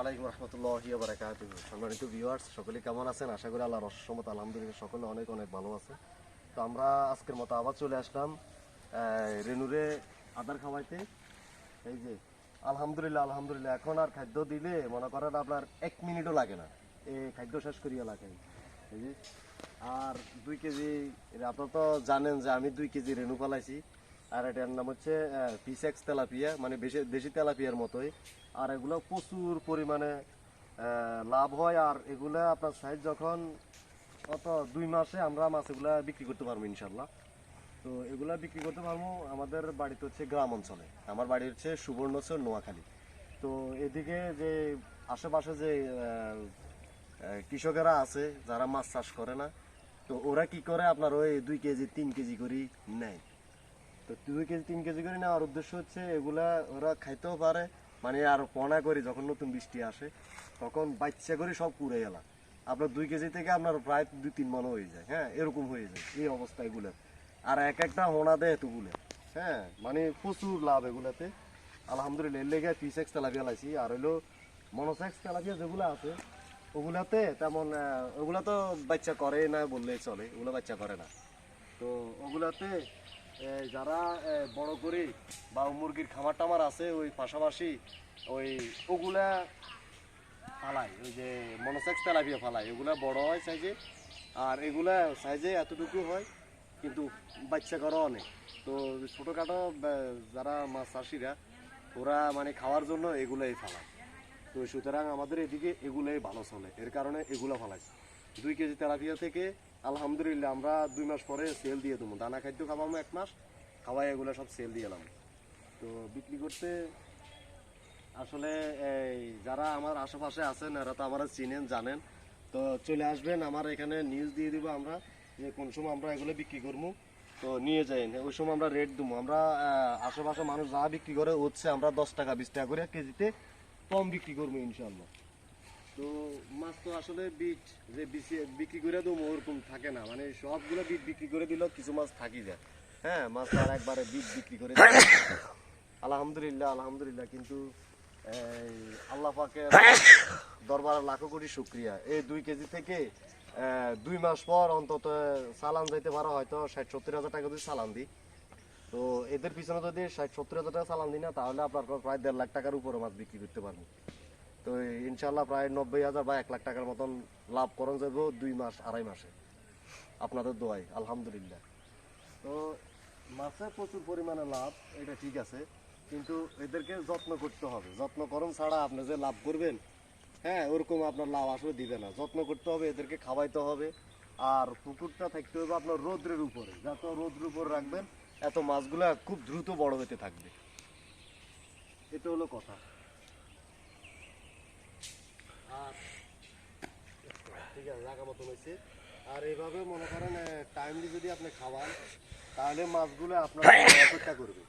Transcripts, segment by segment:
আলাইকুম রহমতুল্লাহি বারাকাতুহু। সম্মানিত ভিউয়ার্স সকলে কেমন আছেন? আশা করি আল্লাহর রহমত আলহামদুলিল্লাহ সকলে অনেক অনেক ভালো আছে। তো আমরা আজকের মতো আবার চলে আসলাম রেনুরে আদার খাওয়াইতে। এই যে, আলহামদুলিল্লাহ আলহামদুলিল্লাহ, এখন আর খাদ্য দিলে মনে করেন আপনার এক মিনিটও লাগে না। এই খাদ্য শেষ করিয়া লাগে। এই যে, আর দুই কেজি আপনারা তো জানেন যে আমি দুই কেজি রেনু পালাইছি। আর এটার নাম হচ্ছে পিসেক্স তেলাপিয়া মানে দেশি তেলাপিয়ার মতোই। আর এগুলো প্রচুর পরিমাণে লাভ হয়। আর এগুলা আপনার সাইজ যখন অত দুই মাসে আমরা মাছ এগুলা বিক্রি করতে পারব, ইনশাল্লাহ। তো এগুলা বিক্রি করতে পারব আমাদের বাড়িতে হচ্ছে গ্রাম অঞ্চলে। আমার বাড়ি হচ্ছে সুবর্ণচর নোয়াখালী। তো এদিকে যে আশেপাশে যে কৃষকেরা আছে, যারা মাছ চাষ করে না, তো ওরা কি করে আপনার ওই দুই কেজি, তিন কেজি করে নেয়। তো দুই কেজি, তিন কেজি করে নেওয়ার উদ্দেশ্য হচ্ছে এগুলা ওরা খাইতেও পারে মানে আর পনা করে যখন নতুন বৃষ্টি আসে, তখন বাচ্চা করে সব পুড়ে গেলাম। আপনার দুই কেজি থেকে আপনার প্রায় দুই, তিন মনও হয়ে যায় হ্যাঁ? এরকম হয়ে যায় এই অবস্থা এগুলোর। আর এক একটা হোনা দেয় এতগুলো হ্যাঁ? মানে প্রচুর লাভ এগুলাতে। আলহামদুলিল্লাহ, এর লেগে পিস এক্স তেলাপিয়া লাইছি। আর হইল মনোসেক্স তেলাপিয়া যেগুলো আছে, ওগুলাতে তেমন ওগুলা তো বাচ্চা করে না বললেই চলে, ওগুলো বাচ্চা করে না। তো ওগুলাতে যারা বড় করে বা মুরগির খামার টামার আছে, ওই পাশাপাশি ওই ওগুলা ফালাই ওই যে মনোসেক্স তেলাপিয়া ফালাই ওগুলা বড় হয় সাইজে, আর এগুলা সাইজে এতটুকু হয়, কিন্তু বাচ্চা করো অনেক। তো ছোটোখাটো যারা মাছ চাষিরা, ওরা মানে খাওয়ার জন্য এগুলাই ফালায়। তো সুতরাং আমাদের এদিকে এগুলাই ভালো চলে, এর কারণে এগুলো ফালাইছে দুই কেজি তেলাপিয়া থেকে আলহামদুলিল্লাহ, আমরা দুই মাস পরে সেল দিয়ে দেবো। দানা খাদ্য খাওয়াবো এক মাস, খাওয়াই এগুলো সব সেল দিয়ে এলাম। তো বিক্রি করতে আসলে এই যারা আমার আশেপাশে আছেন, এরা তো আমার চিনেন, জানেন। তো চলে আসবেন, আমার এখানে নিউজ দিয়ে দিব আমরা যে কোন সময় আমরা এগুলো বিক্রি করব। তো নিয়ে যাই ওই সময় আমরা রেট দেবো। আমরা আশেপাশে মানুষ যা বিক্রি করে হচ্ছে, আমরা দশ টাকা, বিশ টাকা করে কেজিতে কম বিক্রি করব ইনশাল্লাহ তো মাছ তো আসলে বিট যে বিক্রি করে দেবো, ওরকম থাকে না। মানে সবগুলো বিট বিক্রি করে দিলেও কিছু মাছ থাকি যায়। হ্যাঁ মাছ আর একবারে বিট বিক্রি করে আলহামদুলিল্লাহ আলহামদুলিল্লাহ, কিন্তু আল্লাহ পাকের দরবারে লাখো কোটি শুক্রিয়া। এই দুই কেজি থেকে দুই মাস পর অন্তত চালান যাইতে পারো, হয়তো ষাট সত্তর হাজার টাকা যদি চালান দিই। তো এদের পিছনে যদি ষাট সত্তর হাজার টাকা চালান দিই না, তাহলে আপনার প্রায় দেড় লাখ টাকার উপরে মাছ বিক্রি করতে পারব। তো ইনশাল্লাহ প্রায় নব্বই হাজার বা এক লাখ টাকার মতন লাভ করণ যাব দুই মাস, আড়াই মাসে। আপনাদের দোয়াই আলহামদুলিল্লাহ। তো মাছে প্রচুর পরিমাণে লাভ, এটা ঠিক আছে। কিন্তু এদেরকে যত্ন করতে হবে। যত্ন করণ ছাড়া আপনি যে লাভ করবেন হ্যাঁ ওরকম আপনার লাভ আসলে দিবে না। যত্ন করতে হবে, এদেরকে খাওয়াইতে হবে। আর পুকুরটা থাকতে হবে আপনার রোদ্রের উপরে। যত রোদ্রের উপর রাখবেন, এত মাছগুলা খুব দ্রুত বড় হতে থাকবে। এটা হলো কথা। আর ঠিক আছে জায়গা মতো আর এইভাবে মনে করেন টাইমলি যদি আপনি খাওয়ান, তাহলে মাছগুলো আপনার অপেক্ষা করবে।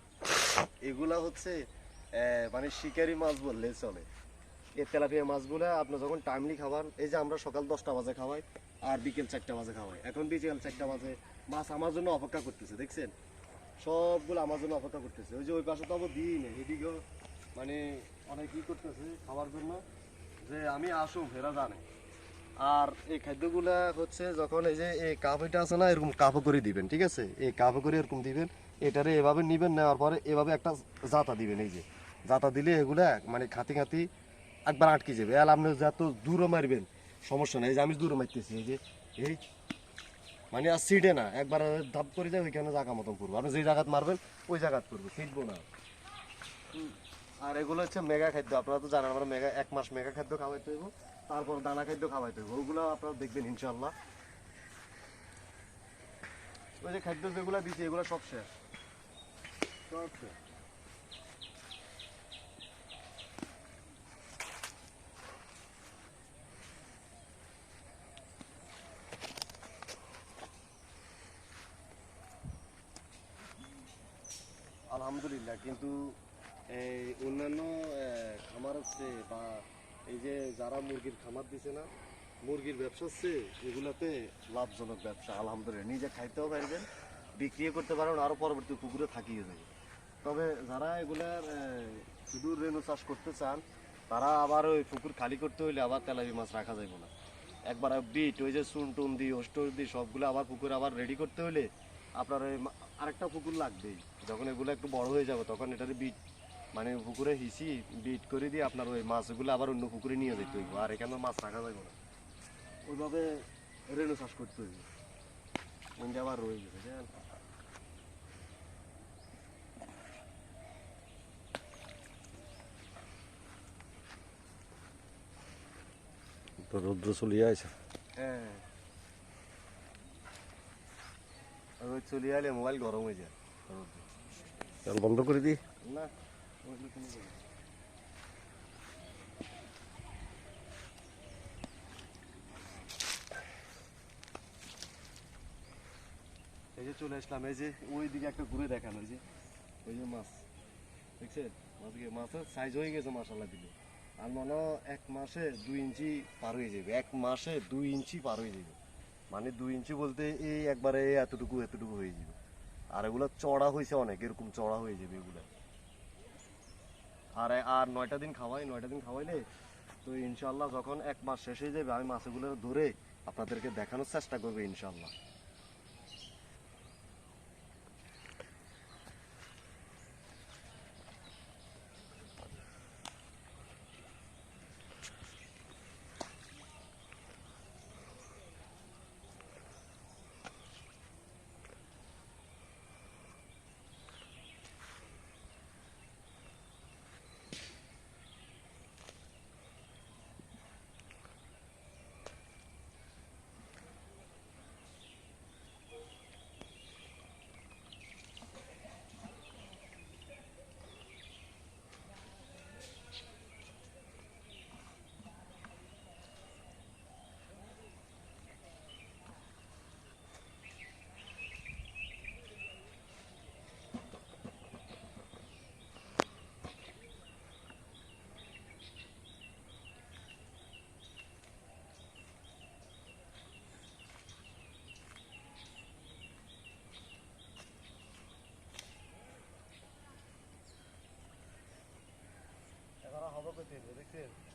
এগুলা হচ্ছে মানে শিকারি মাছ বললে চলে। এই তেলাপিয়া মাছগুলো আপনি যখন টাইমলি খাবার, এই যে আমরা সকাল দশটা বাজে খাওয়াই, আর বিকেল চারটা বাজে খাওয়াই। এখন বিকেল চারটা বাজে, মাছ আমার জন্য অপেক্ষা করতেছে, দেখছেন? সবগুলো আমার জন্য অপেক্ষা করতেছে। ওই যে ওই পাশে তো আবার দিই নেই এদিকেও মানে অনেক কি করতেছে খাওয়ার জন্য। যে আমি আসুম ফেরা জানে। আর এই খাদ্যগুলা হচ্ছে যখন এই যে এই কাপ এটা আছে না, এরকম কাপও করে দিবেন, ঠিক আছে? এই কাপও করে এরকম দিবেন, এটারে এভাবে নিবেন, নেওয়ার পরে এভাবে একটা জাতা দিবেন, এই যে। জাতা দিলে এগুলা মানে খাতি খাতি একবার আটকে যাবে। আর আপনি যত দূরে মারবেন, সমস্যা নেই যে আমি দূরে মারতেছি, এই যে, এই মানে আর সিটে না, একবার ধাপ করে যায়, ওইখানে জায়গা মতন করব। আপনি যে জায়গাত মারবেন, ওই জায়গাত করব সিটবো না। আর এগুলো হচ্ছে মেগা খাদ্য, আপনারা তো জানেন আমরা মেগা এক মাস মেগা খাদ্য খাওয়াইতে হইব, তারপর দানা খাদ্য খাওয়াইতে হইব, ওগুলো আপনারা দেখবেন ইনশাল্লাহ ওই যে খাদ্য যেগুলো দিচ্ছে এগুলো সব শেষ। সব শেষ। আলহামদুলিল্লাহ, কিন্তু এই অন্যান্য খামার হচ্ছে বা এই যে যারা মুরগির খামার দিছে না, মুরগির ব্যবসা হচ্ছে এগুলাতে লাভজনক ব্যবসা, আলহামদুলিল্লাহ। নিজে খাইতেও পারবেন, বিক্রিও করতে পারবেন আরও পরবর্তী পুকুরে থাকিয়ে যাবে। তবে যারা এগুলার শুধু রেণু চাষ করতে চান, তারা আবার ওই পুকুর খালি করতে হইলে আবার তেলাপি মাছ রাখা যাবে না। একবার বিট ওই যে চুন টুন দিই ওস্টোর দিই সবগুলো আবার পুকুর আবার রেডি করতে হলে আপনার ওই আরেকটা পুকুর লাগবেই। যখন এগুলো একটু বড় হয়ে যাবে, তখন এটার বিট মানে পুকুরে হিসি বিট করে দিয়ে আপনার ওই মাছগুলো আবার অন্য পুকুরে নিয়ে যেতে হইব। আর এখানে মাছ রাখা যাবে না। ওইভাবে রেণু চাষ করতে হইব। ওইটা আবার রয়ে গেছে রৌদ্র চলিয়ে আছে হ্যাঁ। আর ওই চলে আলে মোবাইল গরম হয়ে যায়। বন্ধ করে দিই। না। এই যে চলে আসলাম, এই যে ওই দিকে একটা ঘুরে দেখানো যে ওই যে মাছ। দেখছেন? মাছ গিয়ে মাছের সাইজ হয়ে গেছে মাসাল্লাহ দিলে। আর মনে এক মাসে দুই ইঞ্চি পার হয়ে যাবে। এক মাসে দুই ইঞ্চি পার হয়ে যাবে। মানে দুই ইঞ্চি বলতে এই একবারে এতটুকু এতটুকু হয়ে যাবে। আর এগুলো চড়া হয়েছে অনেক, এরকম চড়া হয়ে যাবে এগুলো। আর আর নয়টা দিন খাওয়াই, নয়টা দিন খাওয়াইলে তো ইনশাল্লাহ যখন এক মাস শেষ হয়ে যাবে, আমি মাছগুলো ধরে আপনাদেরকে দেখানোর চেষ্টা করব ইনশাল্লাহ এবার হবে পেতে দেখছেন